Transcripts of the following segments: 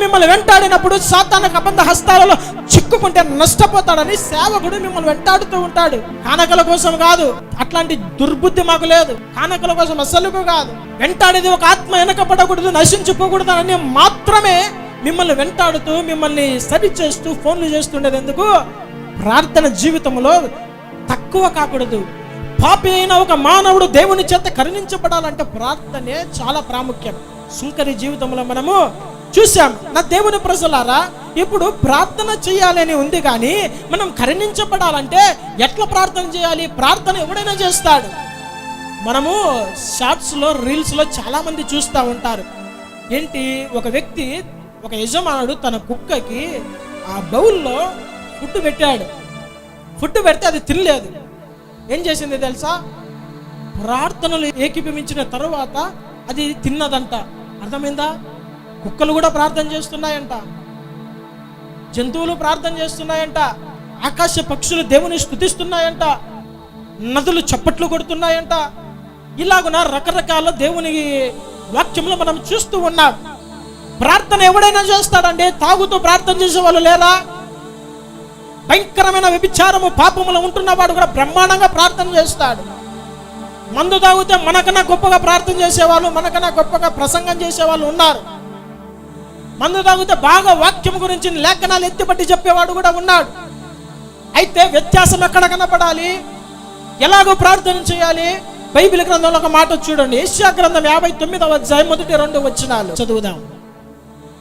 మిమ్మల్ని వెంటాడినప్పుడు సాతానక అబంధ హస్తాలలో చిక్కుకుంటే నష్టపోతాడని సేవకుడు మిమ్మల్ని వెంటాడుతూ ఉంటాడు. కానకల కోసం కాదు అట్లాంటి దుర్బుద్ధి మాకు లేదు. కానకల కోసం అసలుకు కాదు. వెంటాడేది ఒక ఆత్మ వెనకపడకూడదు నశించుకోకూడదు అని మాత్రమే మిమ్మల్ని వెంటాడుతూ మిమ్మల్ని సరి చేస్తూ ఫోన్లు చేస్తుండేది ఎందుకు? ప్రార్థన జీవితంలో తక్కువ కాకూడదు. పాపి అయిన ఒక మానవుడు దేవుని చేత కరుణించబడాలంటే ప్రార్థనే చాలా ప్రాముఖ్యం. సుంకరి జీవితంలో మనము చూసాం నా దేవుని ప్రజలారా ఇప్పుడు ప్రార్థన చేయాలని ఉంది కానీ మనం కరుణించబడాలంటే ఎట్లా ప్రార్థన చేయాలి? ప్రార్థన ఎవడైనా చేస్తాడు. మనము షార్ట్స్లో రీల్స్లో చాలామంది చూస్తూ ఉంటారు. ఏంటి? ఒక వ్యక్తి ఒక యజమానుడు తన కుక్కకి ఆ బౌల్లో ఫుడ్ పెట్టాడు. ఫుడ్ పెడితే అది తినలేదు. ఏం చేసింది తెలుసా? ప్రార్థనలు ఏకీభవించిన తర్వాత అది తిన్నదంట. అర్థమైందా? కుక్కలు కూడా ప్రార్థన చేస్తున్నాయంట. జంతువులు ప్రార్థన చేస్తున్నాయంట. ఆకాశ పక్షులు దేవుని స్తుతిస్తున్నాయంట నదులు చప్పట్లు కొడుతున్నాయంట. ఇలాగున రకరకాల దేవుని వాక్యంలో మనం చూస్తూ ఉన్నాం. ప్రార్థన ఎవడైనా చేస్తాడండి? తాగుతూ ప్రార్థన చేసే వాళ్ళు లేదా? భయంకరమైన వ్యభిచారము పాపములు ఉంటున్నవాడు కూడా బ్రహ్మాండంగా ప్రార్థన చేస్తాడు. మందు తాగితే మనకన్నా గొప్పగా ప్రార్థన చేసేవాళ్ళు మనకన్నా గొప్పగా ప్రసంగం చేసేవాళ్ళు ఉన్నారు. మందు తాగితే బాగా వాక్యం గురించి లేఖనాలు ఎత్తిపట్టి చెప్పేవాడు కూడా ఉన్నాడు. అయితే వ్యత్యాసం ఎక్కడ కనపడాలి? ఎలాగో ప్రార్థన చేయాలి? బైబిల్ గ్రంథంలో ఒక మాట చూడండి. ఏషియా గ్రంథం యాభై తొమ్మిదవ అధ్యాయం మొదటి రెండు వచ్చినాలు చదువుదాం.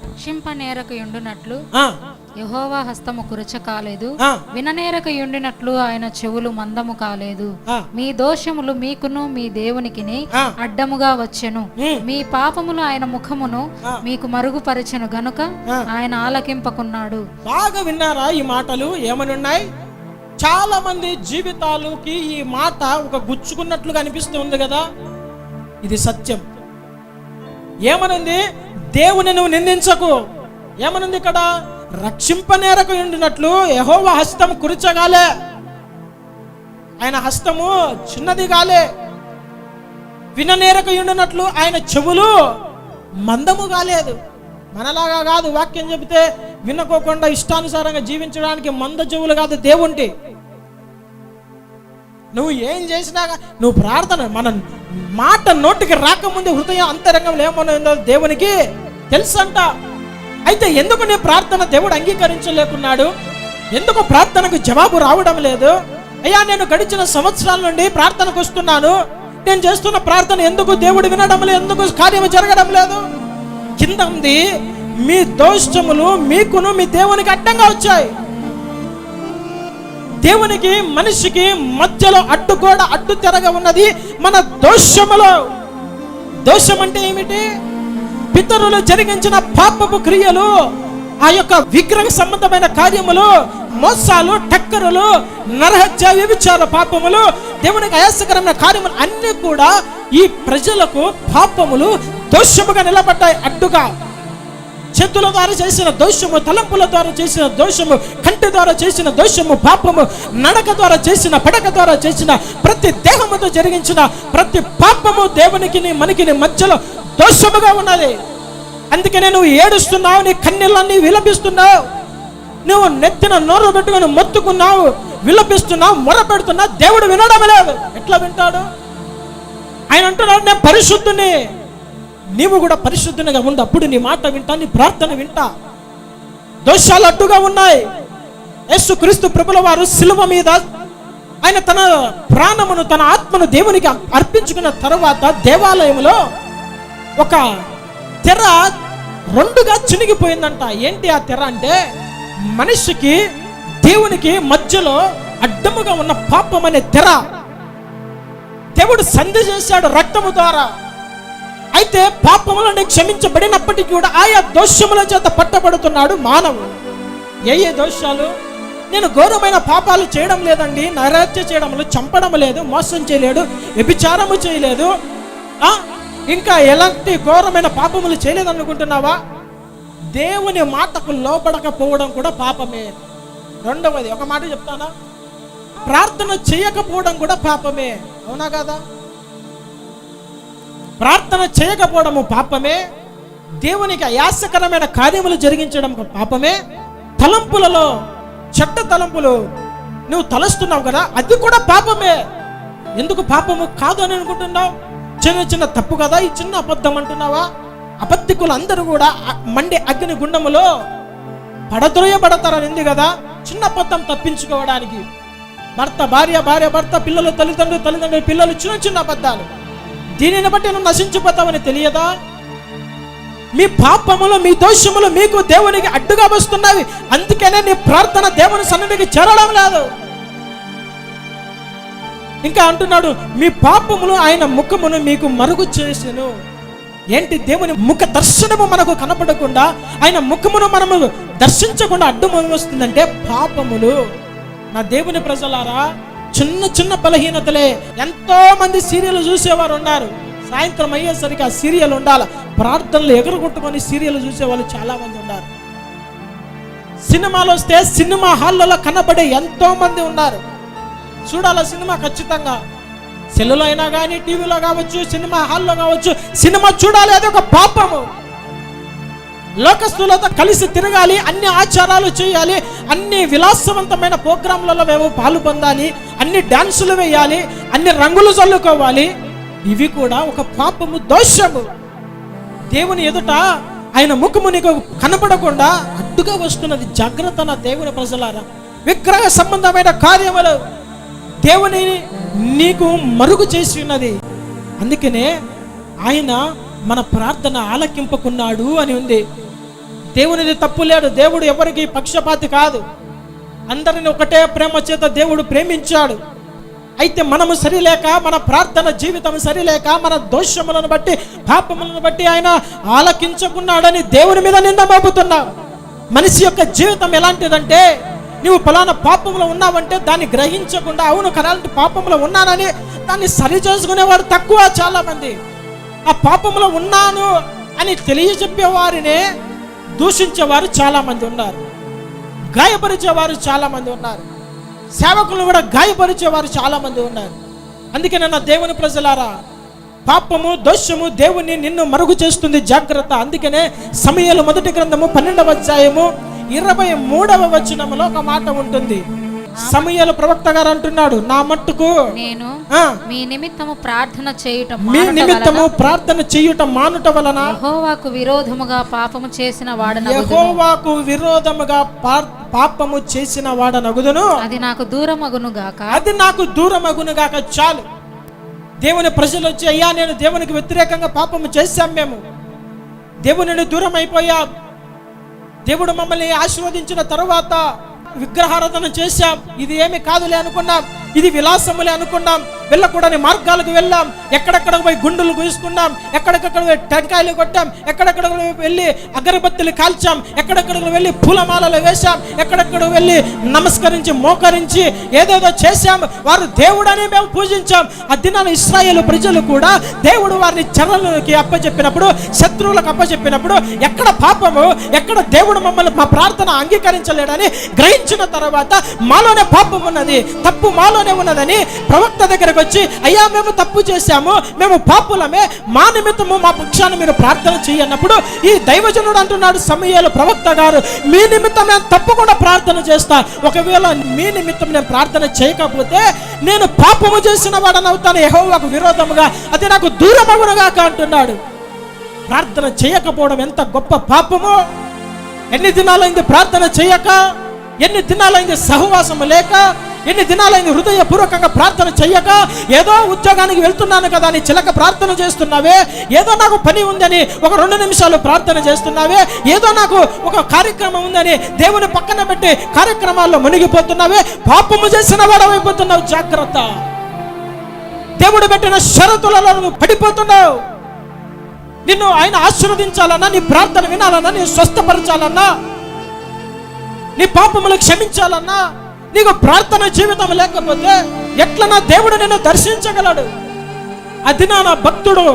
రక్షింపనేరకు యుండునట్లు ఆ, యహోవా హస్తము కురచ కాలేదు. విననేరక యుండినట్లు ఆయన చెవులు మందము కాలేదు. మీ దోషములు మీకును మీ దేవునికిని. అడ్డముగా వచ్చెను. మీ. పాపములు ఆయన ముఖమును. మీకు మరుగుపరచెను గనుక. ఆయన ఆలకింపకున్నాడు. బాగా విన్నారా ఈ మాటలు? ఏమని ఉన్నాయి చాలా మంది జీవితాలకి ఈ మాట ఒక గుచ్చుకున్నట్లుగా అనిపిస్తుంది కదా. ఇది సత్యం. ఏమనుంది? దేవుని నువ్వు నిందించకు. ఏమనుంది ఇక్కడ? రక్షింపనేరకు ఉండినట్లు యహోవ హస్తం కురిచగాలే. ఆయన హస్తము చిన్నది గాలే. విననేరకు ఉండినట్లు ఆయన చెవులు మందము కాలేదు మనలాగా కాదు వాక్యం చెబితే వినకోకుండా ఇష్టానుసారంగా జీవించడానికి మంద చెవులు కాదు దేవుంటి. నువ్వు ఏం చేసినా నువ్వు ప్రార్థన మన మాట నోటికి రాకముందు హృదయం అంతరంగంలో ఏమన్నా దేవునికి తెలుసంట. అయితే ఎందుకు నీ ప్రార్థన దేవుడు అంగీకరించలేకున్నాడు? ఎందుకు ప్రార్థనకు జవాబు రావడం లేదు? అయ్యా నేను గడిచిన సంవత్సరాల నుండి ప్రార్థనకు వస్తున్నాను. నేను చేస్తున్న ప్రార్థన ఎందుకు దేవుడు వినడం లేదు? ఎందుకు కార్యం జరగడం లేదు? కింద ఉంది మీ దోషములు మీకును మీ దేవునికి అడ్డంగా వచ్చాయి. దేవునికి మనిషికి మధ్యలో అడ్డుగోడ అడ్డు తెరగా ఉన్నది మన దోషములో. దోషం అంటే ఏమిటి? పితరులు జరిగించిన పాపపు క్రియలు ఆ యొక్క విగ్రహ సంబంధమైన కార్యములు మోసాలు టక్కరులు నరహత్య వ్యభిచార పాపములు దేవునికి అయాసకరమైన కార్యములు అన్ని కూడా ఈ ప్రజలకు పాపములు దోషముగా నిలబడ్డాయి అడ్డుగా. చేతుల ద్వారా చేసిన దోషము తలంపుల ద్వారా చేసిన దోషము కంటి ద్వారా చేసిన దోషము పాపము నడక ద్వారా చేసిన పడక ద్వారా చేసిన ప్రతి దేహముతో జరిగించిన ప్రతి పాపము దేవునికి మనకి మధ్యలో దోషముగా ఉన్నది. అందుకనే నువ్వు ఏడుస్తున్నావు నీ కన్నీళ్ళన్నీ విలపిస్తున్నావు. నువ్వు నెత్తిన నోరు పెట్టుకుని మొత్తుకున్నావు విలపిస్తున్నావు మొర పెడుతున్నావు దేవుడు వినడం లేదు. ఎట్లా వింటాడు? ఆయన అంటున్నాడు నేను పరిశుద్ధుని నీవు కూడా పరిశుద్ధునిగా ఉండు. అప్పుడు నీ మాట వింటా నీ ప్రార్థన వింటా. దోషాలు అడ్డుగా ఉన్నాయి. యేసు క్రీస్తు ప్రభుల వారు శిలువ మీద ఆయన తన ప్రాణమును తన ఆత్మను దేవునికి అర్పించుకున్న తర్వాత దేవాలయంలో ఒక తెర రెండుగా చినిగిపోయిందంట. ఏంటి ఆ తెర అంటే మనిషికి దేవునికి మధ్యలో అడ్డముగా ఉన్న పాపం అనే తెర. దేవుడు సంధి చేశాడు రక్తము ద్వారా. అయితే పాపములను క్షమించబడినప్పటికీ కూడా ఆయా దోషముల చేత పట్టబడుతున్నాడు మానవుడు. ఏ ఏ దోషాలు? నేను ఘోరమైన పాపాలు చేయడం లేదండి. నైరాత్య చేయడం లేదు చంపడం లేదు మోసం చేయలేడు వ్యభిచారము చేయలేదు. ఇంకా ఎలాంటి ఘోరమైన పాపములు చేయలేదనుకుంటున్నావా? దేవుని మాటకు లోపడకపోవడం కూడా పాపమే. రెండవది ఒక మాట చెప్తానా? ప్రార్థన చేయకపోవడం కూడా పాపమే. అవునా కదా? ప్రార్థన చేయకపోవడము పాపమే. దేవునికి అయాసకరమైన కార్యములు జరిగించడం పాపమే. తలంపులలో చెట్ట తలంపులు నువ్వు తలస్తున్నావు కదా అది కూడా పాపమే. ఎందుకు పాపము కాదు అని అనుకుంటున్నావు? చిన్న చిన్న తప్పు కదా? ఈ చిన్న అబద్ధం అంటున్నావా? అబద్ధికులు అందరూ కూడా మండే అగ్ని గుండములో పడద్రోయబడతారని ఉంది కదా? చిన్న అబద్ధం తప్పించుకోవడానికి. భర్త భార్య భార్య భర్త పిల్లలు తల్లిదండ్రులు తల్లిదండ్రులు పిల్లలు చిన్న చిన్న అబద్ధాలు. దీనిని బట్టి నువ్వు నశించిపోతావని తెలియదా? మీ పాపములు మీ దోషములు మీకు దేవునికి అడ్డుగా వస్తున్నవి. అందుకనే నీ ప్రార్థన దేవుని సన్నిధికి చేరడం లేదు. ఇంకా అంటున్నాడు మీ పాపములు ఆయన ముఖమును మీకు మరుగు చేసెను. ఏంటి దేవుని ముఖ దర్శనము మనకు కనపడకుండా ఆయన ముఖమును మనము దర్శించకుండా అడ్డం వస్తుందంటే పాపములు. నా దేవుని ప్రజలారా చిన్న చిన్న బలహీనతలే. ఎంతో మంది సీరియల్ చూసేవారు ఉన్నారు. సాయంత్రం అయ్యేసరికి ఆ సీరియల్ ఉండాలి. ప్రార్థనలు ఎగరగొట్టుకొని సీరియల్ చూసేవాళ్ళు చాలా మంది ఉన్నారు. సినిమాలు వస్తే సినిమా హాల్లలో కనబడే ఎంతో మంది ఉన్నారు. చూడాలి సినిమా ఖచ్చితంగా. సెల్లులో అయినా కానీ టీవీలో కావచ్చు సినిమా హాల్లో కావచ్చు సినిమా చూడాలి అది ఒక పాపము. లోకస్తులతో కలిసి తిరగాలి అన్ని ఆచారాలు చేయాలి అన్ని విలాసవంతమైన ప్రోగ్రాంలలో మేము పాలు పొందాలి అన్ని డాన్సులు వేయాలి అన్ని రంగులు చల్లుకోవాలి. ఇవి కూడా ఒక పాపము దోషము. దేవుని ఎదుట ఆయన ముఖము నీకు కనపడకుండా అడ్డుగా వస్తున్నది జాగ్రత్త నా దేవుని ప్రజలారా. విగ్రహ సంబంధమైన కార్యములు దేవుని నీకు మరుగు చేసి ఉన్నది. అందుకనే ఆయన మన ప్రార్థన ఆలకింపుకున్నాడు అని ఉంది. దేవునిది తప్పు లేడు. దేవుడు ఎవరికి పక్షపాతి కాదు. అందరిని ఒకటే ప్రేమ చేత దేవుడు ప్రేమించాడు. అయితే మనము సరిలేక మన ప్రార్థన జీవితం సరిలేక మన దోషములను బట్టి పాపములను బట్టి ఆయన ఆలకించకున్నాడని దేవుని మీద నింద మోపుతున్నాం. మనిషి యొక్క జీవితం ఎలాంటిదంటే నువ్వు ఫలానా పాపంలో ఉన్నావంటే దాన్ని గ్రహించకుండా అవును కలాంటి పాపంలో ఉన్నానని దాన్ని సరి చేసుకునేవారు తక్కువ చాలా మంది ఆ పాపంలో ఉన్నాను అని తెలియజెప్పేవారినే దూషించేవారు చాలా మంది ఉన్నారు. గాయపరిచేవారు చాలా మంది ఉన్నారు. సేవకులు కూడా గాయపరిచేవారు చాలా మంది ఉన్నారు. అందుకే నా దేవుని ప్రజలారా పాపము దోషము దేవుని నిన్ను మరుగు చేస్తుంది. జాగ్రత్త. అందుకనే సమయాలు మొదటి గ్రంథము పన్నెండవ అధ్యాయము ఇరవై మూడవ వచనములో ఒక మాట ఉంటుంది. సమయాలు ప్రవక్త గారు అంటున్నాడు నా మట్టుకు నేను మీ నిమిత్తము ప్రార్థన చేయుట మీ నిమిత్తము ప్రార్థన చేయుట మానుట వలన యెహోవాకు విరోధముగా పాపము చేసిన వాడన యెహోవాకు విరోధముగా పాపము చేసిన వాడనగుదును. అది నాకు దూరమగును గాక. అది నాకు దూరమగును గాక చాలు. దేవుని ప్రజలు వచ్చి అయ్యా నేను దేవునికి వ్యతిరేకంగా పాపము చేశాం మేము. దేవుని దూరం అయిపోయాం. దేవుడు మమ్మల్ని ఆశీర్వదించిన తరువాత విగ్రహారాధన చేశాం. ఇది ఏమి కాదులే అనుకున్నాం. ఇది విలాసములే అనుకున్నాం వెళ్ళకూడని మార్గాలకు వెళ్ళాం. ఎక్కడెక్కడ పోయి గుండులు గూసుకున్నాం ఎక్కడెక్కడ పోయి టెంకాయలు కొట్టాం. ఎక్కడెక్కడ వెళ్ళి అగరబత్తులు కాల్చాం. ఎక్కడెక్కడ వెళ్ళి పూలమాలలు వేశాం. ఎక్కడెక్కడ వెళ్ళి నమస్కరించి మోకరించి ఏదేదో చేశాం. వారు దేవుడని మేము పూజించాం. ఆ దినాన ఇస్రాయేల్ ప్రజలు కూడా దేవుడు వారిని చెరలకి అప్పచెప్పినప్పుడు శత్రువులకు అప్పచెప్పినప్పుడు ఎక్కడ పాపము ఎక్కడ దేవుడు మమ్మల్ని మా ప్రార్థన అంగీకరించలేడని గ్రహించిన తర్వాత మాలోనే పాపం ఉన్నది. తప్పు మాలో మాలోనే ఉన్నదని ప్రవక్త దగ్గరకు వచ్చి అయ్యా మేము తప్పు చేశాము మేము పాపులమే మా నిమిత్తము మా పక్షాన్ని మీరు ప్రార్థన చేయన్నప్పుడు ఈ దైవజనుడు అంటున్నాడు సమయాలు ప్రవక్త గారు మీ నిమిత్తం నేను తప్పకుండా ప్రార్థన చేస్తా. ఒకవేళ మీ నిమిత్తం నేను ప్రార్థన చేయకపోతే నేను పాపము చేసిన వాడని అవుతాను యెహోవాకు విరోధముగా అది నాకు దూరమగునగాక అంటున్నాడు. ప్రార్థన చేయకపోవడం ఎంత గొప్ప పాపము! ఎన్ని దినాలైంది ప్రార్థన చేయక? ఎన్ని దినాలైంది సహవాసము లేక? ఎన్ని దినాలైన హృదయపూర్వకంగా ప్రార్థన చెయ్యక ఏదో ఉద్యోగానికి వెళ్తున్నాను కదా అని చిలక ప్రార్థన చేస్తున్నావే? ఏదో నాకు పని ఉందని ఒక రెండు నిమిషాలు ప్రార్థన చేస్తున్నావే? ఏదో నాకు ఒక కార్యక్రమం ఉందని దేవుని పక్కన పెట్టి కార్యక్రమాల్లో మునిగిపోతున్నావే? పాపము చేసిన వాడవైపోతున్నావు జాగ్రత్త. దేవుడు పెట్టిన షరతులలో నువ్వు పడిపోతున్నావు. నిన్ను ఆయన ఆశీర్వదించాలన్నా నీ ప్రార్థన వినాలన్నా నీ స్వస్థపరచాలన్నా నీ పాపములు క్షమించాలన్నా నీకు ప్రార్థన జీవితం లేకపోతే ఎట్లా నా దేవుడు నిన్ను దర్శించగలడు. అది నా నా భక్తుడు.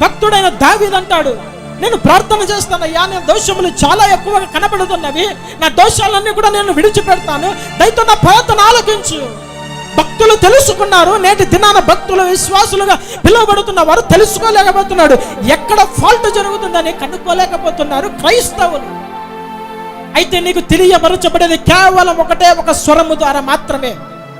భక్తుడైన దావిదంటాడు నేను ప్రార్థన చేస్తానయ్యా నేను దోషములు చాలా ఎక్కువగా కనబడుతున్నవి నా దోషాలన్నీ కూడా నేను విడిచిపెడతాను దయతో నా ప్రార్థన ఆలకించు. భక్తులు తెలుసుకున్నారు నేటి దినాన భక్తులు విశ్వాసులుగా పిలువబడుతున్న వారు తెలుసుకోలేకపోతున్నాడు. ఎక్కడ ఫాల్ట్ జరుగుతుందని కనుక్కోలేకపోతున్నారు క్రైస్తవులు. అయితే నీకు తెలియపరచబడేది కేవలం ఒకటే ఒక స్వరము ద్వారా మాత్రమే.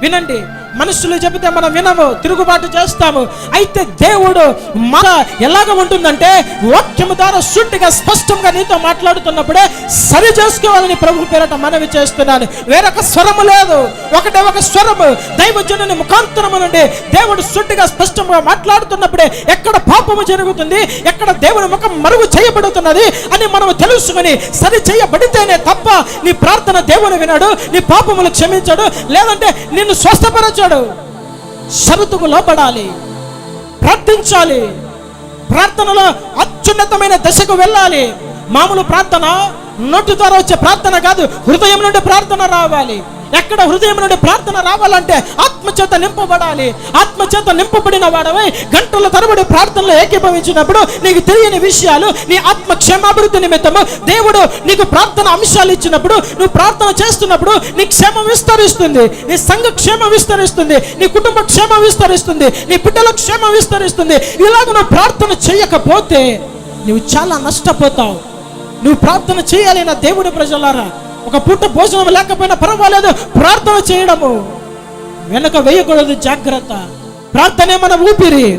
వినండి మనుషులు చెబితే మనం వినము తిరుగుబాటు చేస్తాము. అయితే దేవుడు మన ఎలాగ ఉంటుందంటే వాక్యము ద్వారా శుద్ధిగా స్పష్టంగా నీతో మాట్లాడుతున్నప్పుడే సరి చేసుకోవాలని ప్రభు పేరట మనవి చేస్తున్నాను. వేరొక స్వరము లేదు. ఒకటే ఒక స్వరము. దైవజనుని ముఖాంతరము నుండి దేవుడు శుద్ధిగా స్పష్టంగా మాట్లాడుతున్నప్పుడే ఎక్కడ పాపము జరుగుతుంది ఎక్కడ దేవుని ముఖం మరుగు చేయబడుతున్నది అని మనము తెలుసుకుని సరి చేయబడితేనే తప్ప నీ ప్రార్థన దేవుని వినడు నీ పాపములు క్షమించాడు లేదంటే నిన్ను స్వస్థపరచాడు. షరతుకు లోపడాలి ప్రార్థించాలి. ప్రార్థనలో అత్యున్నతమైన దశకు వెళ్ళాలి. మామూలు ప్రార్థన నోటి ద్వారా వచ్చే ప్రార్థన కాదు హృదయం నుండి ప్రార్థన రావాలి. ఎక్కడ హృదయం నుండి ప్రార్థన రావాలంటే ఆత్మచేత నింపబడాలి. ఆత్మచేత నింపబడిన వాడవై గంటల తరబడి ప్రార్థనలో ఏకీభవించినప్పుడు నీకు తెలియని విషయాలు నీ ఆత్మ క్షేమాభివృద్ధి నిమిత్తము దేవుడు నీకు ప్రార్థన అంశాలు ఇచ్చినప్పుడు నువ్వు ప్రార్థన చేస్తున్నప్పుడు నీ క్షేమం విస్తరిస్తుంది. నీ సంఘ క్షేమం విస్తరిస్తుంది. నీ కుటుంబ క్షేమం విస్తరిస్తుంది. నీ బిడ్డల క్షేమం విస్తరిస్తుంది. ఇలాగ నువ్వు ప్రార్థన చేయకపోతే నువ్వు చాలా నష్టపోతావు. నువ్వు ప్రార్థన చేయాలి నా దేవుడి ప్రజలారా. ఒక పూట భోజనం లేకపోయినా పర్వాలేదు ప్రార్థన చేయడము. వెనక వేయకూడదు జాగ్రత్త. ప్రార్థనే మన ఊపిరి.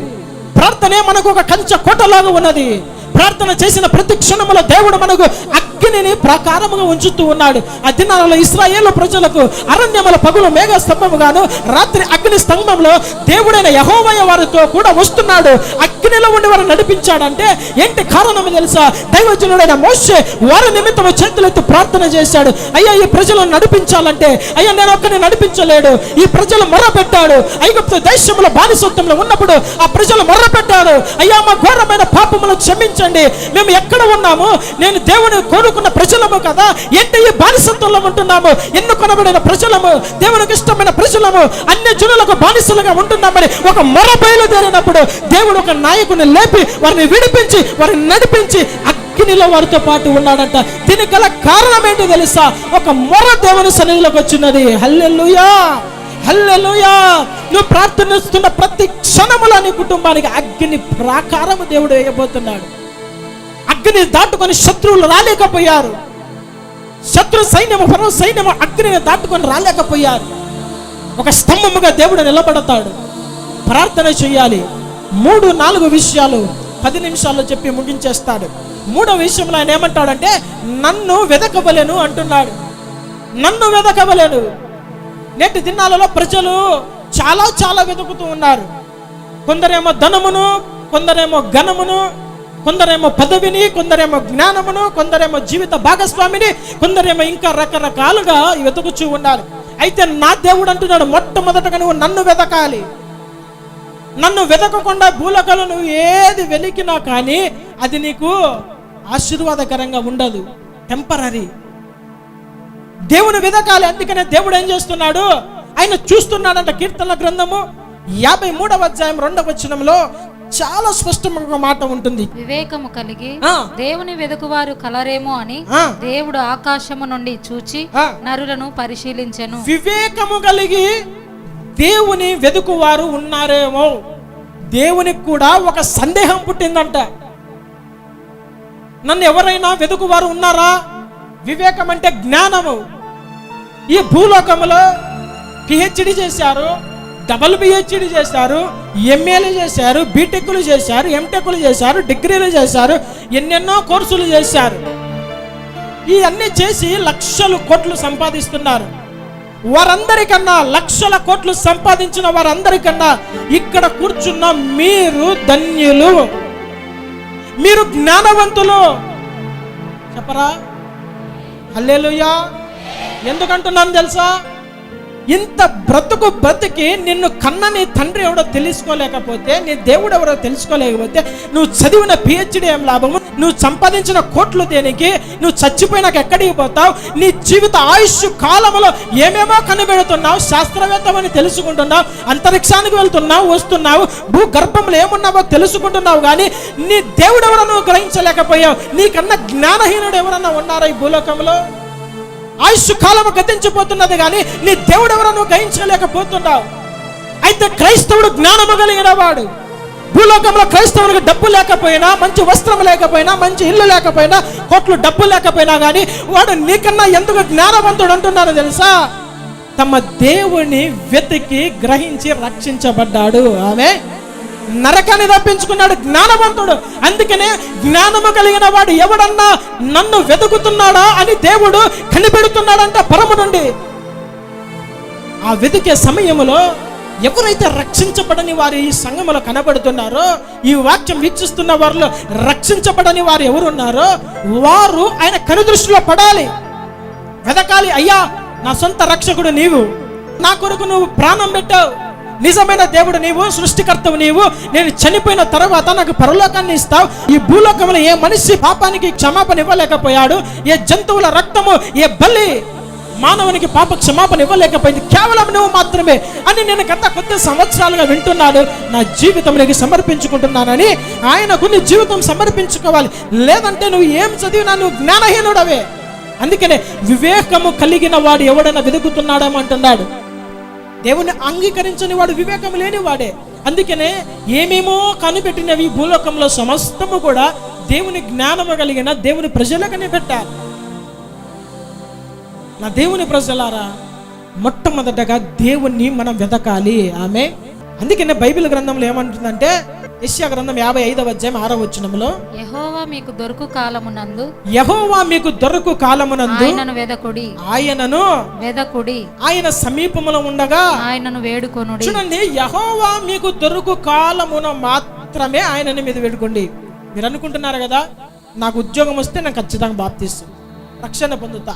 ప్రార్థనే మనకు ఒక కంచ కోటలాగా ఉన్నది. ప్రార్థన చేసిన ప్రతి క్షణములో దేవుడు మనకు అగ్నిని ప్రాకారముగా ఉంచుతూ ఉన్నాడు. ఆ దినాలలో ఇస్రాయేల్ ప్రజలకు అరణ్యముల పగులు మేఘ స్తంభముగాను రాత్రి అగ్ని స్తంభంలో దేవుడైన యహోవయ వారితో కూడా వస్తున్నాడు. అగ్నిలో ఉండి వారు నడిపించాడంటే ఏంటి కారణం తెలుసా? దైవజనుడైన మోసే వారి నిమిత్తము చేతులెత్తి ప్రార్థన చేశాడు. అయ్యా ఈ ప్రజలను నడిపించాలంటే అయ్యా నేను ఒక్కరిని నడిపించలేడు. ఈ ప్రజలు మొర్రపెట్టాడు ఐగుప్తు దేశంలో బానిసత్వంలో ఉన్నప్పుడు ఆ ప్రజలు మొర్రపెట్టారు అయ్యా మా ఘోరమైన పాపములు క్షమించాడు. మేము ఎక్కడ ఉన్నాము? నేను దేవుని కోరుకున్న ప్రజలము కదా. ఏంటి ఈ బానిసత్వంలో ఉంటున్నాము? ఎన్నుకొనబడిన ప్రజలము దేవునికి ఇష్టమైన ప్రజలము అన్ని జనులకు బానిసలుగా ఉంటున్నామని ఒక మొర బయలుదేరినప్పుడు దేవుడు ఒక నాయకుని లేపి వారిని విడిపించి వారిని నడిపించి అగ్నిలో వారితో పాటు ఉన్నాడంట. దీనికి గల కారణం ఏంటో తెలుసా? ఒక మొర దేవుని సన్నిధిలోకి వచ్చినది. హల్లెలుయా! హల్లెలుయా! నువ్వు ప్రార్థనిస్తున్న ప్రతి క్షణములో నీ కుటుంబానికి అగ్ని ప్రాకారము దేవుడు వేయబోతున్నాడు. అగ్ని దాటుకొని శత్రువులు రాలేకపోయారు. శత్రు సైన్యము పరమ సైన్యము అగ్నిని దాటుకొని రాలేకపోయారు. ఒక స్తంభముగా దేవుడు నిలబడతాడు. ప్రార్థన చేయాలి. మూడు నాలుగు విషయాలు పది నిమిషాల్లో చెప్పి ముగించేస్తాడు. మూడో విషయంలో ఆయన ఏమంటాడంటే నన్ను వెదకవలేను అంటున్నాడు. నన్ను వెదకవలేను నేటి దినాలలో ప్రజలు చాలా చాలా వెతుకుతూ ఉన్నారు. కొందరేమో ధనమును కొందరేమో ఘనమును కొందరేమో పదవిని కొందరేమో జ్ఞానమును కొందరేమో జీవిత భాగస్వామిని కొందరేమో ఇంకా రకరకాలుగా వెతుకుచూ ఉన్నారు. అయితే నా దేవుడు అంటున్నాడు మొట్టమొదటగా నువ్వు నన్ను వెతకాలి. నన్ను వెతకకుండా భూలకలు నువ్వు ఏది వెలికినా కానీ అది నీకు ఆశీర్వాదకరంగా ఉండదు టెంపరీ దేవుని వెదకాలి అందుకనే దేవుడు ఏం చేస్తున్నాడు? ఆయన చూస్తున్నాడంట కీర్తన గ్రంథము యాభై మూడవ అధ్యాయం రెండవ వచనంలో చాలా స్పష్టంగా ఒక మాట ఉంటుంది. వివేకము కలిగి. దేవుని వెదుకువారు కలరేమో అని. దేవుడు ఆకాశము నుండి చూచి. నరులను పరిశీలించెను. వివేకము కలిగి దేవుని వెతుకువారు ఉన్నారేమో. దేవునికి కూడా ఒక సందేహం పుట్టిందంట. నన్ను ఎవరైనా వెతుకువారు ఉన్నారా? వివేకం అంటే జ్ఞానము. ఈ భూలోకములో పిహెచ్డి చేశారు. డబల్ బిహెచ్డి చేశారు ఎంఏలు చేశారు బీటెక్లు చేశారు ఎంటెక్లు చేశారు డిగ్రీలు చేశారు ఎన్నెన్నో కోర్సులు చేశారు. ఇవన్నీ చేసి లక్షలు కోట్లు సంపాదిస్తున్నారు. వారందరికన్నా లక్షల కోట్లు సంపాదించిన వారందరికన్నా ఇక్కడ కూర్చున్న మీరు ధన్యులు. మీరు జ్ఞానవంతులు. చెప్పరా? హల్లేలుయా. ఎందుకంటున్నాను తెలుసా? ఇంత బ్రతుకు బ్రతికి నిన్ను కన్న నీ తండ్రి ఎవడో తెలుసుకోలేకపోతే నీ దేవుడు ఎవరో తెలుసుకోలేకపోతే నువ్వు చదివిన పిహెచ్డి ఏం లాభము? నువ్వు సంపాదించిన కోట్లు దేనికి? నువ్వు చచ్చిపోయినాక ఎక్కడికి పోతావు? నీ జీవిత ఆయుష్ కాలంలో ఏమేమో కనిపెడుతున్నావు? శాస్త్రవేత్తమని తెలుసుకుంటున్నావు అంతరిక్షానికి వెళ్తున్నావు వస్తున్నావు భూగర్భంలో ఏమున్నావో తెలుసుకుంటున్నావు కానీ నీ దేవుడు ఎవరో నువ్వు గ్రహించలేకపోయావు. నీకన్నా జ్ఞానహీనుడు ఎవరన్నా ఉన్నారా ఈ భూలోకంలో? ఆయుష్ కాలము గతించిపోతున్నది కానీ నీ దేవుడు ఎవరో నువ్వు గ్రహించలేకపోతున్నావు. అయితే క్రైస్తవుడు జ్ఞానము కలిగిన వాడు. భూలోకంలో క్రైస్తవునికి డబ్బు లేకపోయినా మంచి వస్త్రం లేకపోయినా మంచి ఇల్లు లేకపోయినా కోట్లు డబ్బు లేకపోయినా కానీ వాడు నీకన్నా ఎందుకు జ్ఞానవంతుడు అంటున్నారు తెలుసా? తమ దేవుని వెతికి గ్రహించి రక్షించబడ్డాడు. ఆమె నరకాన్ని తప్పించుకున్నాడు జ్ఞానవంతుడు. అందుకనే జ్ఞానము కలిగిన వాడు ఎవడన్నా నన్ను వెతుకుతున్నాడా అని దేవుడు కనిపెడుతున్నాడంట పరము నుండి. ఆ వెతికే సమయంలో ఎవరైతే రక్షించబడని వారు ఈ సంఘములో కనబడుతున్నారో ఈ వాక్యం వీక్షిస్తున్న వారిలో రక్షించబడని వారు ఎవరున్నారో వారు ఆయన కనుదృష్టిలో పడాలి. వెదకాలి అయ్యా నా సొంత రక్షకుడు నీవు. నా కొరకు నువ్వు ప్రాణం పెట్టావు. నిజమైన దేవుడు నీవు సృష్టికర్తవు నీవు. నేను చనిపోయిన తర్వాత నాకు పరలోకాన్ని ఇస్తావు. ఈ భూలోకంలో ఏ మనిషి పాపానికి క్షమాపణ ఇవ్వలేకపోయాడు. ఏ జంతువుల రక్తము ఏ బలి మానవునికి పాప క్షమాపణ ఇవ్వలేకపోయింది. కేవలం నువ్వు మాత్రమే అని నేను గత కొద్ది సంవత్సరాలుగా వింటున్నాను. నా జీవితంలోకి సమర్పించుకుంటున్నానని ఆయనకు నీ జీవితం సమర్పించుకోవాలి. లేదంటే నువ్వు ఏం చదివినా నువ్వు జ్ఞానహీనుడవే. అందుకనే వివేకము కలిగిన వాడు ఎవడైనా వెతుకుతున్నాడేమంటున్నాడు అంటున్నాడు. దేవుని అంగీకరించని వాడు వివేకం లేనివాడే. అందుకనే ఏమేమో కనిపెట్టినవి భూలోకంలో సమస్తము కూడా దేవుని జ్ఞానము కలిగిన దేవుని ప్రజల కనిపెట్టారు నా దేవుని ప్రజలారా మొట్టమొదటగా దేవుణ్ణి మనం వెతకాలి. ఆమె అందుకనే బైబిల్ గ్రంథంలో ఏమంటుందంటే యెషయా గ్రంథం యాభై ఐదవ అధ్యాయం ఆరో వచనంలో యెహోవా మీకు దొరుకు కాలమునందు యహోవా మీకు దొరకు కాలమునందు ఆయనను వెదకుడి. ఆయనను వెదకుడి. ఆయన సమీపములో ఉండగా ఆయనను వేడుకొనుడి. చూడండి యహోవా మీకు దొరుకు కాలమున మాత్రమే ఆయనని మీద వేడుకోండి. మీరు అనుకుంటున్నారు కదా నాకు ఉద్యోగం వస్తే నేను ఖచ్చితంగా బాప్తిస్తాను రక్షణ పొందుతా.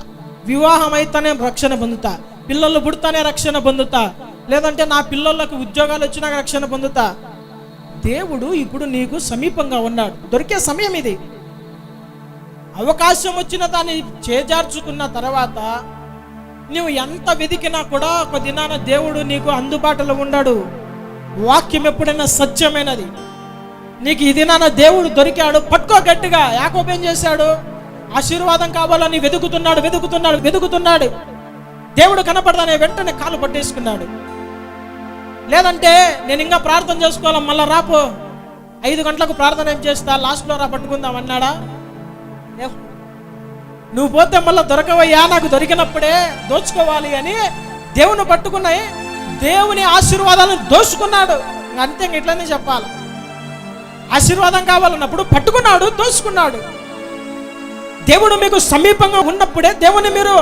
వివాహం అయితేనే రక్షణ పొందుతా. పిల్లలు పుడతానే రక్షణ పొందుతా. లేదంటే నా పిల్లలకు ఉద్యోగాలు వచ్చినాక రక్షణ పొందుతా. దేవుడు ఇప్పుడు నీకు సమీపంగా ఉన్నాడు. దొరికే సమయం ఇది. అవకాశం వచ్చిన దాన్ని చేజార్చుకున్న తర్వాత నువ్వు ఎంత వెతికినా కూడా ఒక దినాన దేవుడు నీకు అందుబాటులో ఉండడు. వాక్యం ఎప్పుడైనా సత్యమైనది. నీకు ఈ దినాన దేవుడు దొరికాడు. పట్టుకో గట్టిగా. యాకోబు చేశాడు? ఆశీర్వాదం కావాలని వెతుకుతున్నాడు వెతుకుతున్నాడు వెతుకుతున్నాడు దేవుడు కనపడదానే వెంటనే కాలు పట్టేసుకున్నాడు. లేదంటే నేను ఇంకా ప్రార్థన చేసుకోవాలి? మళ్ళీ రాపో. ఐదు గంటలకు ప్రార్థన ఏం చేస్తా? లాస్ట్లో రా పట్టుకుందాం అన్నాడా? నువ్వు పోతే మళ్ళీ దొరకవయ్యా? నాకు దొరికినప్పుడే దోచుకోవాలి అని దేవుని పట్టుకున్నాయి దేవుని ఆశీర్వాదాలను దోచుకున్నాడు. అంతే ఇట్లనే చెప్పాలి. ఆశీర్వాదం కావాలన్నప్పుడు పట్టుకున్నాడు దోచుకున్నాడు. దేవుడు మీకు సమీపంగా ఉన్నప్పుడే దేవుని మీరు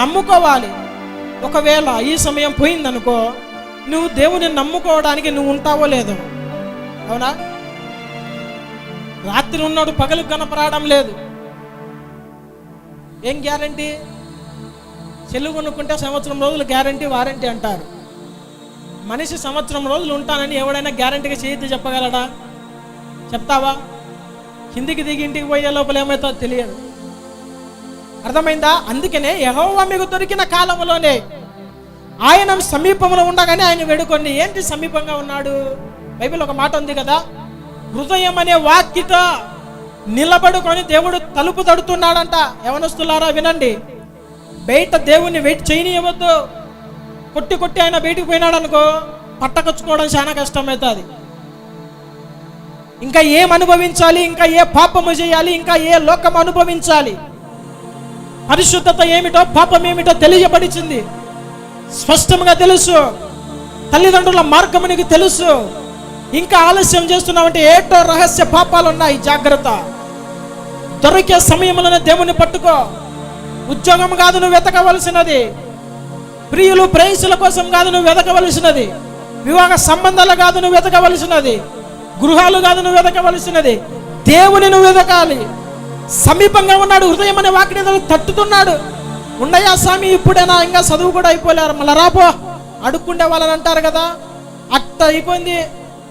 నమ్ముకోవాలి. ఒకవేళ ఈ సమయం పోయిందనుకో నువ్వు దేవుని నమ్ముకోవడానికి నువ్వు ఉంటావో లేదో? అవునా? రాత్రి ఉన్నాడు పగలు కనపరావడం లేదు. ఏం గ్యారంటీ? చెల్లు కొనుక్కుంటే సంవత్సరం రోజులు గ్యారంటీ వారంటీ అంటారు. మనిషి సంవత్సరం రోజులు ఉంటానని ఎవడైనా గ్యారంటీగా చేయొద్దు చెప్పగలడా? చెప్తావా? కిందికి దిగి ఇంటికి పోయే లోపల ఏమవుతుందో తెలియదు. అర్థమైందా? అందుకనే యహోవా మీకు దొరికిన కాలంలోనే ఆయన సమీపంలో ఉండగానే ఆయన వేడుకోండి ఏంటి సమీపంగా ఉన్నాడు? బైబిల్ ఒక మాట ఉంది కదా హృదయం అనే వాక్యత నిలబడుకొని దేవుడు తలుపు తడుతున్నాడంట. యవనస్తులారా వినండి. బయట దేవుణ్ణి వెయిట్ చేయనివ్వద్దు. కొట్టి కొట్టి ఆయన బయటికి పోయినాడు అనుకో పట్టకొచ్చుకోవడం చాలా కష్టమవుతుంది ఇంకా ఏం అనుభవించాలి? ఇంకా ఏ పాపము చేయాలి? ఇంకా ఏ లోకం అనుభవించాలి? పరిశుద్ధత ఏమిటో పాపం ఏమిటో తెలియబడిచింది స్పష్టంగా తెలుసు. తల్లిదండ్రుల మార్గం నీకు తెలుసు. ఇంకా ఆలస్యం చేస్తున్నావంటే ఏటో రహస్య పాపాలు ఉన్నాయి. జాగ్రత్త. దొరికే సమయంలోనే దేవుని పట్టుకో. ఉద్యోగం కాదు నువ్వు వెతకవలసినది. ప్రియులు ప్రేయసుల కోసం కాదు నువ్వు వెతకవలసినది. వివాహ సంబంధాలు కాదు నువ్వు వెతకవలసినది. గృహాలు కాదు నువ్వు వెతకవలసినది. దేవుని నువ్వు వెతకాలి. సమీపంగా ఉన్నాడు హృదయం అనే వాకిని తట్టుతున్నాడు. ఉండయా స్వామి ఇప్పుడైనా? ఇంకా చదువు కూడా అయిపోలేరు. మళ్ళీ రాపో అడుక్కుండే వాళ్ళని అంటారు కదా. అట్ట అయిపోయింది.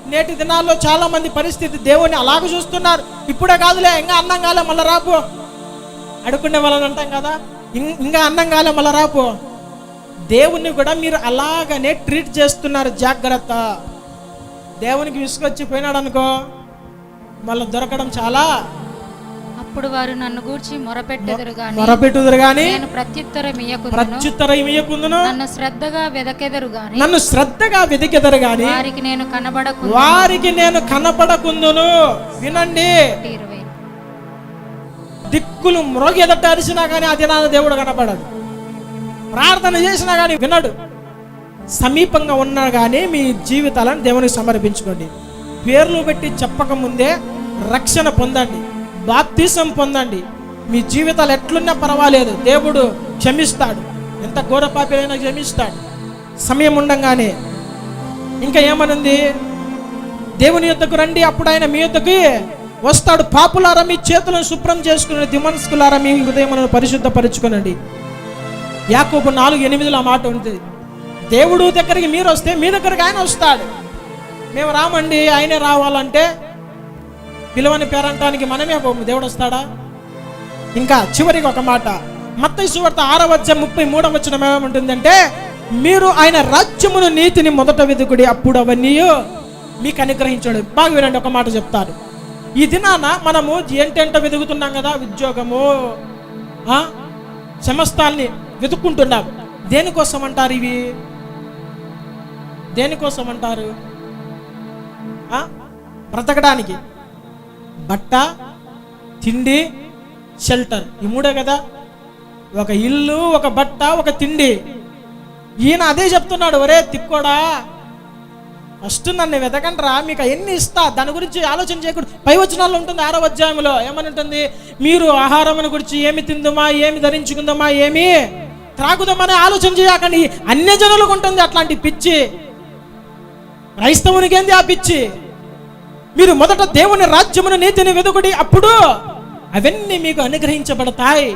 నేటి దినాల్లో చాలా మంది పరిస్థితి దేవుని అలాగ చూస్తున్నారు. ఇప్పుడే కాదులే ఇంకా అన్నం కాలే మళ్ళీ రాపో అడుక్కునే వాళ్ళని అంటాం కదా. ఇంకా అన్నం కాలే మళ్ళీ రాపో దేవుణ్ణి కూడా మీరు అలాగనే ట్రీట్ చేస్తున్నారు. జాగ్రత్త. దేవునికి విసుకొచ్చి పోయినాడు అనుకో మళ్ళీ దొరకడం చాలా అప్పుడు వారు నన్ను గూర్చి మొరపెట్టెదరు గాని మొరపెట్టుదురు గాని నేను ప్రత్యుత్తరం ఇయ్యకుందును. ప్రత్యుత్తరం ఇయ్యకుందును. నన్ను శ్రద్ధగా వెదకెదరు గాని నన్ను శ్రద్ధగా వెతికెదరు గాని వారికి నేను కనబడకు వారికి నేను కనపడకుందును వినండి. దిక్కులు మ్రోగెదట అరిచినా కానీ అది నా దేవుడు కనపడదు ప్రార్థన చేసినా కానీ వినడు. సమీపంగా ఉన్నా కానీ మీ జీవితాలను దేవునికి సమర్పించుకోండి. పేర్లు పెట్టి చెప్పక ముందే రక్షణ పొందండి. బాప్తిసం పొందండి. మీ జీవితాలు ఎట్లున్నా పర్వాలేదు. దేవుడు క్షమిస్తాడు. ఎంత ఘోర పాపిలైనా క్షమిస్తాడు. సమయం ఉండంగానే. ఇంకా ఏమనుంది? దేవుని యొద్దకు రండి. అప్పుడు ఆయన మీ యొద్దకి వస్తాడు. పాపులారా మీ చేతులను శుభ్రం చేసుకుని దిమనస్కులారా మీ హృదయములను పరిశుద్ధపరచుకునండి. యాకోబు నాలుగు ఎనిమిదిలో ఆ మాట ఉంటుంది దేవుడు దగ్గరికి మీరు వస్తే మీ దగ్గరికి ఆయన వస్తాడు. మేము రామండి ఆయనే రావాలంటే పిలవని పేరంటానికి మనమే దేవుడొస్తాడా దేవుడు వస్తాడా? ఇంకా చివరికి ఒక మాట. మత్తయి సువార్త ఆరవ వచ్చే ముప్పై మూడవ వచ్చిన ఏమంటుందంటే మీరు ఆయన రాజ్యమును నీతిని మొదట వెతుకుడి అప్పుడు అవన్నీ మీకు అనుగ్రహించాడు. బాగా వినండి ఒక మాట చెప్తారు ఈ దినాన మనము ఏంటంటే వెతుకుతున్నాం కదా ఉద్యోగము సమస్తాల్ని వెతుక్కుంటున్నాం. దేనికోసం అంటారు ఇవి? దేనికోసం అంటారు? బ్రతకడానికి. బట్ట తిండి షెల్టర్ ఈ మూడే కదా? ఒక ఇల్లు ఒక బట్ట ఒక తిండి. ఈయన అదే చెప్తున్నాడు ఒరే తిక్కోడా ఫస్ట్ నన్ను వెతకండ్రా మీకు ఎన్ని ఇస్తా. దాని గురించి ఆలోచన చేయకూడదు. పై వచనాల్లో ఉంటుంది ఆరో అధ్యాయంలో ఏమని ఉంటుంది? మీరు ఆహారమును గురించి ఏమి తిందుమా ఏమి ధరించుకుందామా ఏమి త్రాగుదామని ఆలోచన చేయకండి. అన్య జనులకు ఉంటుంది అట్లాంటి పిచ్చి. క్రైస్తవునికి ఏంది ఆ పిచ్చి? మీరు మొదట దేవుని రాజ్యమును నీతిని వెదుకుడి అప్పుడు అవన్నీ మీకు అనుగ్రహించబడతాయి.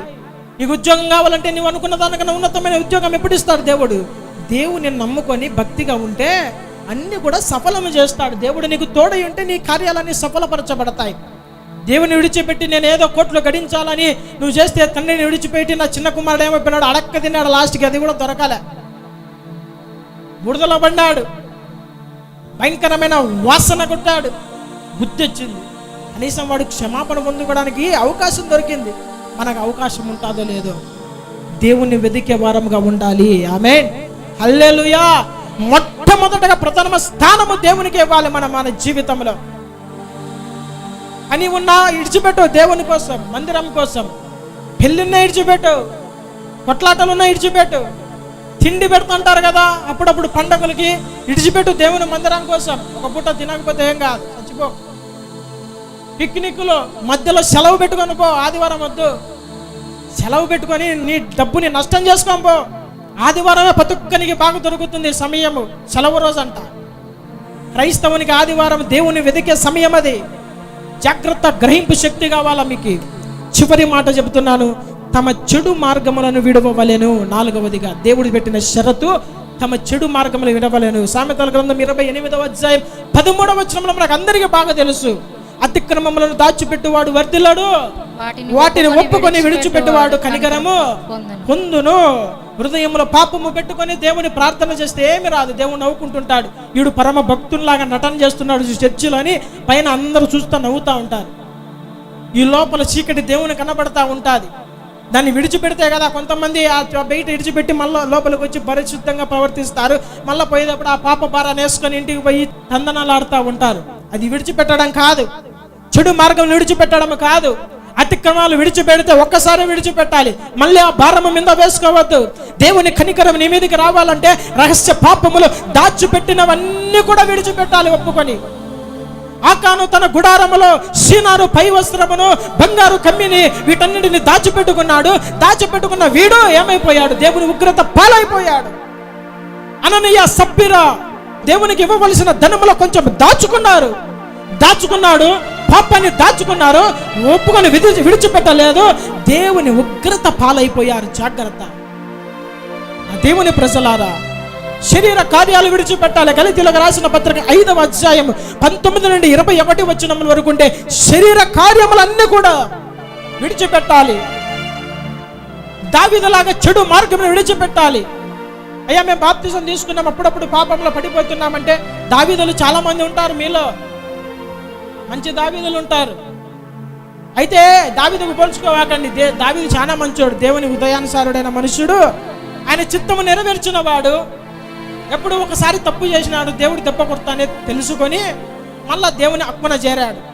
నీకు ఉద్యోగం కావాలంటే నువ్వు అనుకున్న దానికన్నా ఉన్నతమైన ఉద్యోగం ఎప్పుడు ఇస్తాడు దేవుడు? దేవుని నమ్ముకొని భక్తిగా ఉంటే అన్ని కూడా సఫలము చేస్తాడు. దేవుడు నీకు తోడై ఉంటే నీ కార్యాలన్నీ సఫలపరచబడతాయి. దేవుని విడిచిపెట్టి నేను ఏదో కోట్లు గడించాలని నువ్వు చేస్తే తండ్రిని విడిచిపెట్టి నా చిన్న కుమారుడు ఏమైపోయినాడు అడక్క తిన్నాడు లాస్ట్కి అది కూడా దొరకాలే. బుడదలో పడ్డాడు. భయంకరమైన వాసన కొట్టాడు. బుద్ధి వచ్చింది కనీసం వాడు క్షమాపణ పొందుకోవడానికి అవకాశం దొరికింది. మనకు అవకాశం ఉంటుందో లేదో. దేవుణ్ణి వెతికే వారముగా ఉండాలి. ఆమె హల్లెలుయా. మొట్టమొదటగా ప్రథమ స్థానము దేవునికి ఇవ్వాలి మన మన జీవితంలో. అని ఉన్నా ఇడిచిపెట్టు దేవుని కోసం మందిరం కోసం. పెళ్ళిన్న ఇడిచిపెట్టు. కొట్లాటలున్న ఇడిచిపెట్టు. తిండి పెడుతుంటారు కదా అప్పుడప్పుడు పండగలకి ఇడిచిపెట్టు దేవుని మందిరం కోసం. ఒక పూట తినకపోతే ఏం కాదు. చచ్చిపో. పిక్నిక్లో మధ్యలో సెలవు పెట్టుకొని పో ఆదివారం వద్దు. సెలవు పెట్టుకొని నీ డబ్బుని నష్టం చేసుకొని పో. ఆదివారమే పతుక్కనికి బాగా దొరుకుతుంది సమయము. సెలవు రోజు అంట క్రైస్తవునికి ఆదివారం దేవుని వెతికే సమయం అది. జాగ్రత్త గ్రహింపు శక్తి కావాలా మీకు? చివరి మాట చెబుతున్నాను. తమ చెడు మార్గములను విడవలేను నాలుగవదిగా దేవుడు పెట్టిన షరతు తమ చెడు మార్గములు విడవలేను. సామెతల గ్రంథం ఇరవై ఎనిమిదవ అధ్యాయం పదమూడవ వచనంలో మనకు అందరికీ బాగా తెలుసు. అతిక్రమములను దాచిపెట్టువాడు వర్ధిల్లాడు. వాటిని ఒప్పుకొని విడిచిపెట్టువాడు కనికరము పొందను. హృదయంలో పాపము పెట్టుకొని దేవుని ప్రార్థన చేస్తే ఏమి రాదు. దేవుడు నవ్వుకుంటుంటాడు. వీడు పరమ భక్తుల్లాగా నటన చేస్తున్నాడు చర్చిలో అని పైన అందరూ చూస్తూ నవ్వుతూ ఉంటారు. ఈ లోపల చీకటి దేవుని కనబడతా ఉంటుంది. దాన్ని విడిచిపెడితే కదా కొంతమంది ఆ బయట విడిచిపెట్టి మళ్ళీ లోపలికి వచ్చి పరిశుద్ధంగా ప్రవర్తిస్తారు. మళ్ళీ పోయేటప్పుడు ఆ పాప భారాన్ని వేసుకొని ఇంటికి పోయి తందనాలు ఆడుతూ ఉంటారు. అది విడిచిపెట్టడం కాదు. చెడు మార్గం విడిచిపెట్టడం కాదు. అతిక్రమాలు విడిచిపెడితే ఒక్కసారి విడిచిపెట్టాలి. మళ్ళీ ఆ భారము మీద వేసుకోవద్దు. దేవుని కనికరం నీ మీదకి రావాలంటే రహస్య పాపములు దాచిపెట్టినవన్నీ కూడా విడిచిపెట్టాలి ఒప్పుకొని. ఆకాను తన గుడారములో సీనారు పై వస్త్రమును బంగారు కమ్మిని వీటన్నిటిని దాచిపెట్టుకున్నాడు. దాచిపెట్టుకున్న వీడు ఏమైపోయాడు? దేవుని ఉగ్రత పాలైపోయాడు. అననీయ సబ్బిరా దేవునికి ఇవ్వవలసిన ధనములో కొంచెం దాచుకున్నారు. దాచుకున్నాడు. పాపాన్ని దాచుకున్నారు ఒప్పుకొని విడిచి విడిచిపెట్టలేదు. దేవుని ఉగ్రత పాలైపోయారు. జాగ్రత్త. దేవుని ప్రజలారా శరీర కార్యాలు విడిచిపెట్టాలి. గలితీలకు రాసిన పత్రిక ఐదవ అధ్యాయం పంతొమ్మిది నుండి ఇరవై ఒకటి వచ్చిన వరకు ఉంటే శరీర కార్యములన్నీ కూడా విడిచిపెట్టాలి. దావిదలాగా చెడు మార్గం విడిచిపెట్టాలి. అయ్యా మేము బాప్తిజం తీసుకున్నాం. అప్పుడప్పుడు పాపంలో పడిపోతున్నామంటే దావిదలు చాలా మంది ఉంటారు మీలో. మంచి దావీదులు ఉంటారు. అయితే దావిదికి పోల్చుకోవాకండి దే దావీదు చాలా మంచోడు. దేవుని ఉదయానుసారుడైన మనుష్యుడు. ఆయన చిత్తము నెరవేర్చిన వాడు ఎప్పుడు ఒకసారి తప్పు చేసినాడు. దేవుడు దెబ్బ కొడతానే తెలుసుకొని మళ్ళా దేవుని అక్కున చేరాడు.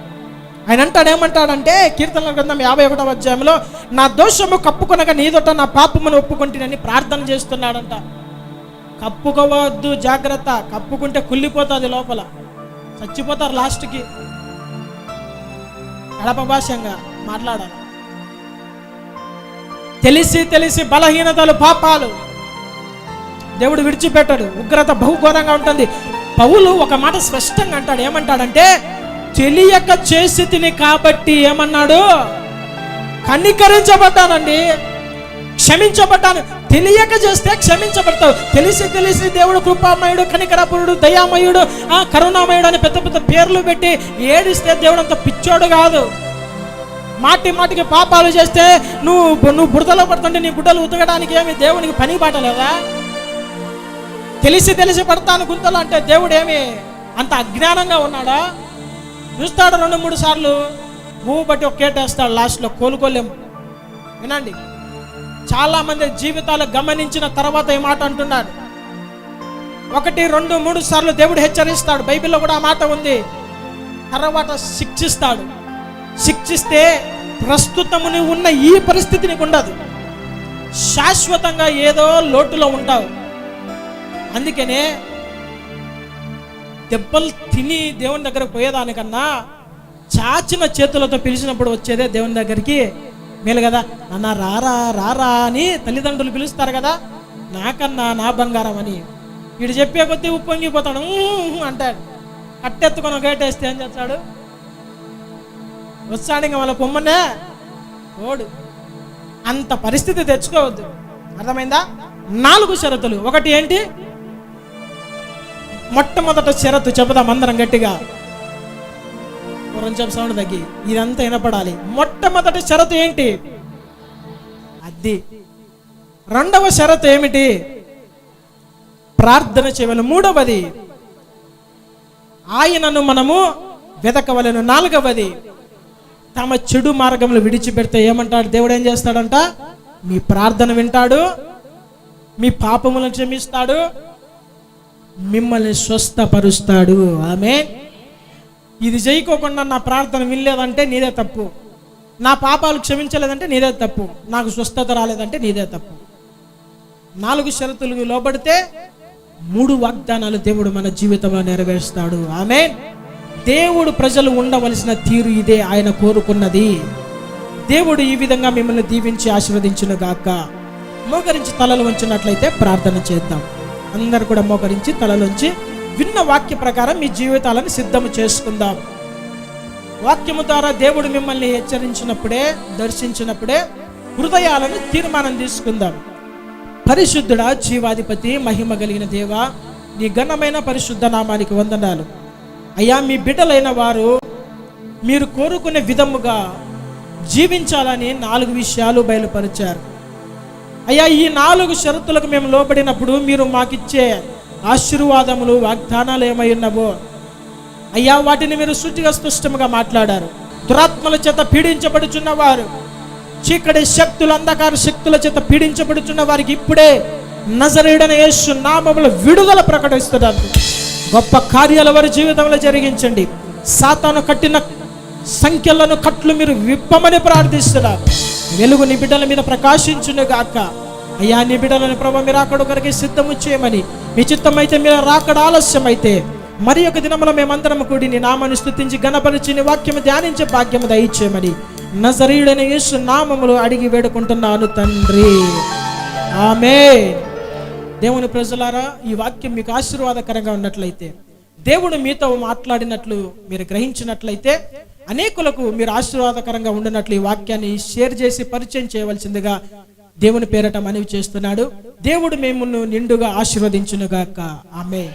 ఆయన అంటాడు ఏమంటాడంటే కీర్తనల గ్రంథం యాభై ఒకటవ అధ్యాయంలో నా దోషము కప్పుకొనక నీదొట నా పాపమును ఒప్పుకుంటునని ప్రార్థన చేస్తున్నాడంట. కప్పుకోవద్దు జాగ్రత్త. కప్పుకుంటే కుళ్ళిపోతుంది లోపల. చచ్చిపోతారు లాస్ట్కి. కడప భాషంగా మాట్లాడాలి. తెలిసి తెలిసి బలహీనతలు పాపాలు దేవుడు విడిచిపెట్టాడు. ఉగ్రత బహుఘోరంగా ఉంటుంది. పౌలు ఒక మాట స్పష్టంగా అంటాడు. ఏమంటాడంటే తెలియక చేసి తిని కాబట్టి ఏమన్నాడు? కన్నీకరించబడ్డానండి. క్షమించబడ్డాను. తెలియక చేస్తే క్షమించబడతావు. తెలిసి తెలిసి దేవుడు కృపామయుడు కనికరపురుడు దయామయుడు ఆ కరుణామయుడు అని పెద్ద పెద్ద పేర్లు పెట్టి ఏడిస్తే దేవుడు అంత పిచ్చోడు కాదు. మాటి మాటికి పాపాలు చేస్తే నువ్వు నువ్వు బురదలో పడుతుంటే నీ గుడ్డలు ఉతకడానికి ఏమి దేవునికి పని పాట లేదా తెలిసి తెలిసి పడతాను గుంతలు అంటే దేవుడు ఏమి అంత అజ్ఞానంగా ఉన్నాడా? చూస్తాడు రెండు మూడు సార్లు. ఊ బట్టి ఒకేటేస్తాడు కేటేస్తాడు లాస్ట్లో కోలుకోలేము వినండి. చాలా మంది జీవితాలు గమనించిన తర్వాత ఈ మాట అంటున్నాడు. ఒకటి రెండు మూడు సార్లు దేవుడు హెచ్చరిస్తాడు. బైబిల్లో కూడా ఆ మాట ఉంది. తర్వాత శిక్షిస్తాడు. శిక్షిస్తే ప్రస్తుతము నువ్వు ఉన్న ఈ పరిస్థితి నీకు ఉండదు. శాశ్వతంగా ఏదో లోటులో ఉంటావు. అందుకనే దెబ్బలు తిని దేవుని దగ్గరకు పోయేదానికన్నా చాచిన చేతులతో పిలిచినప్పుడు వచ్చేదే దేవుని దగ్గరికి మేలు కదా? నాన్న రారా రారా అని తల్లిదండ్రులు పిలుస్తారు కదా? నాకన్నా నా బంగారం అని. వీడు చెప్పే కొద్దీ ఉప్పొంగిపోతాడు అంటాడు. కట్టెత్తుకొని గేటేస్తే ఏం చేస్తాడు? వచ్చాడు ఇంకా వాళ్ళ పొమ్మనే ఓడు అంత పరిస్థితి తెచ్చుకోవద్దు. అర్థమైందా? నాలుగు షరతులు. ఒకటి ఏంటి? మొట్టమొదట షరతు చెబుదాం అందరం గట్టిగా. కొంచెం సౌండ్ తగ్గి. ఇదంతా వినపడాలి. మొట్టమొదటి షరతు ఏంటి? అది రెండవ షరతు ఏమిటి? ప్రార్థన చేయవలను. మూడవది ఆయనను మనము వెతకవలను నాలుగవది తమ చెడు మార్గంలో విడిచిపెడితే ఏమంటాడు? దేవుడు ఏం చేస్తాడంట? మీ ప్రార్థన వింటాడు మీ పాపములను క్షమిస్తాడు మిమ్మల్ని స్వస్థపరుస్తాడు. ఆమె ఇది చేయకోకుండా నా ప్రార్థన వినలేదంటే నీదే తప్పు. నా పాపాలు క్షమించలేదంటే నీదే తప్పు. నాకు స్వస్థత రాలేదంటే నీదే తప్పు. నాలుగు షరతులు లోబడితే మూడు వాగ్దానాలు దేవుడు మన జీవితంలో నెరవేరుస్తాడు. ఆమె దేవుడు ప్రజలు ఉండవలసిన తీరు ఇదే ఆయన కోరుకున్నది. దేవుడు ఈ విధంగా మిమ్మల్ని దీవించి ఆశీర్వదించును గాక. మోకరించి తలలు వంచినట్లయితే ప్రార్థన చేద్దాం. అందరు కూడా మోకరించి తలలోంచి విన్న వాక్య ప్రకారం మీ జీవితాలను సిద్ధము చేసుకుందాం. వాక్యము ద్వారా దేవుడు మిమ్మల్ని హెచ్చరించినప్పుడే దర్శించినప్పుడే హృదయాలను తీర్మానం తీసుకుందాం. పరిశుద్ధుడా జీవాధిపతి మహిమ కలిగిన దేవ నీ ఘనమైన పరిశుద్ధ నామానికి వందనాలు. అయ్యా మీ బిడ్డలైన వారు మీరు కోరుకునే విధముగా జీవించాలని నాలుగు విషయాలు బయలుపరిచారు. అయ్యా ఈ నాలుగు షరతులకు మేము లోబడినప్పుడు మీరు మాకిచ్చే ఆశీర్వాదములు వాగ్దానాలు ఏమై ఉన్నవో అయ్యా వాటిని మీరు సూటిగా స్పష్టముగా మాట్లాడారు. దురాత్మల చేత పీడించబడుచున్న వారు చీకటి శక్తులు అంధకార శక్తుల చేత పీడించబడుచున్న వారికి ఇప్పుడే నజరేడన యేసు నామముల విడుదల ప్రకటిస్తున్నారు. గొప్ప కార్యాల వారి జీవితంలో జరిగించండి. సాతాను కట్టిన సంఖ్యలను కట్లు మీరు విప్పమని ప్రార్థిస్తున్నారు. వెలుగు నీ బిడ్డల మీద ప్రకాశించును గాక అయ్యా నీ బిడ్డలను ప్రభు మీరు అక్కడ ఒకరికి సిద్ధము చేయమని. మీ చిత్తమైతే మీరు రాకడ ఆలస్యమైతే మరి ఒక దినములో మేమందరం కూడి నీ నామాన్ని స్థుతించి గణపరిచి నీ వాక్యము ధ్యానించే భాగ్యము దయచేయమని. నజరీయుడైన యేసు నామములు అడిగి వేడుకుంటున్నాను తండ్రి. ఆమె దేవుని ప్రజలారా ఈ వాక్యం మీకు ఆశీర్వాదకరంగా ఉన్నట్లయితే దేవుడు మీతో మాట్లాడినట్లు మీరు గ్రహించినట్లయితే అనేకులకు మీరు ఆశీర్వాదకరంగా ఉండినట్లు ఈ వాక్యాన్ని షేర్ చేసి పరిచయం చేయవలసిందిగా దేవుని పేరట మనవి చేస్తున్నాడు. దేవుడు మిమ్మల్ని నిండుగా ఆశీర్వదించునుగాక. ఆమె